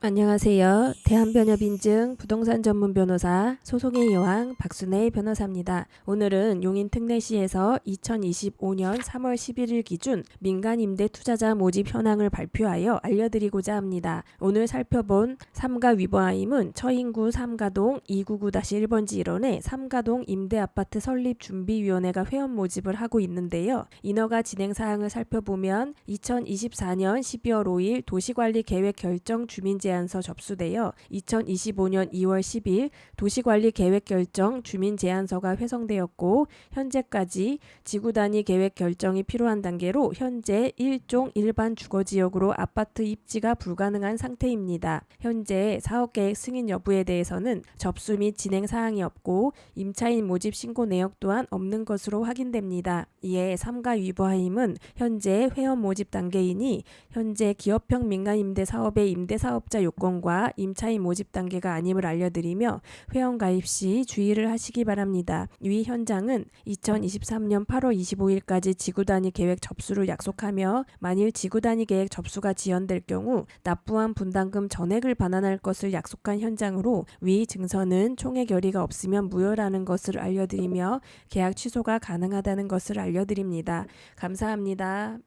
안녕하세요. 대한변협인증 부동산 전문 변호사 소송의 여왕 박순혜 변호사입니다. 오늘은 용인 특례시에서 2025년 3월 11일 기준 민간 임대 투자자 모집 현황을 발표하여 알려드리고자 합니다. 오늘 살펴본 삼가 위버하임은 처인구 삼가동 299-1번지 1원에 삼가동 임대아파트 설립준비위원회가 회원 모집을 하고 있는데요. 인허가 진행 사항을 살펴보면 2024년 12월 5일 도시관리계획 결정 주민제 안서 접수되어 2025년 2월 10일 도시관리 계획 결정 주민 제안서가 회성되었고 현재까지 지구 단위 계획 결정이 필요한 단계로 현재 1종 일반 주거 지역으로 아파트 입지가 불가능한 상태입니다. 현재 사업 계획 승인 여부에 대해서는 접수 및 진행 사항이 없고 임차인 모집 신고 내역 또한 없는 것으로 확인됩니다. 이에 삼가 위버하임은 현재 회원 모집 단계이니 현재 기업형 민간 임대 사업의 임대 사업 자 요건과 임차인 모집 단계가 아님을 알려드리며 회원 가입 시 주의를 하시기 바랍니다. 위 현장은 2023년 8월 25일까지 지구 단위 계획 접수를 약속하며 만일 지구 단위 계획 접수가 지연될 경우 납부한 분담금 전액을 반환할 것을 약속한 현장으로 위 증서는 총액 결의가 없으면 무효라는 것을 알려드리며 계약 취소가 가능하다는 것을 알려드립니다. 감사합니다.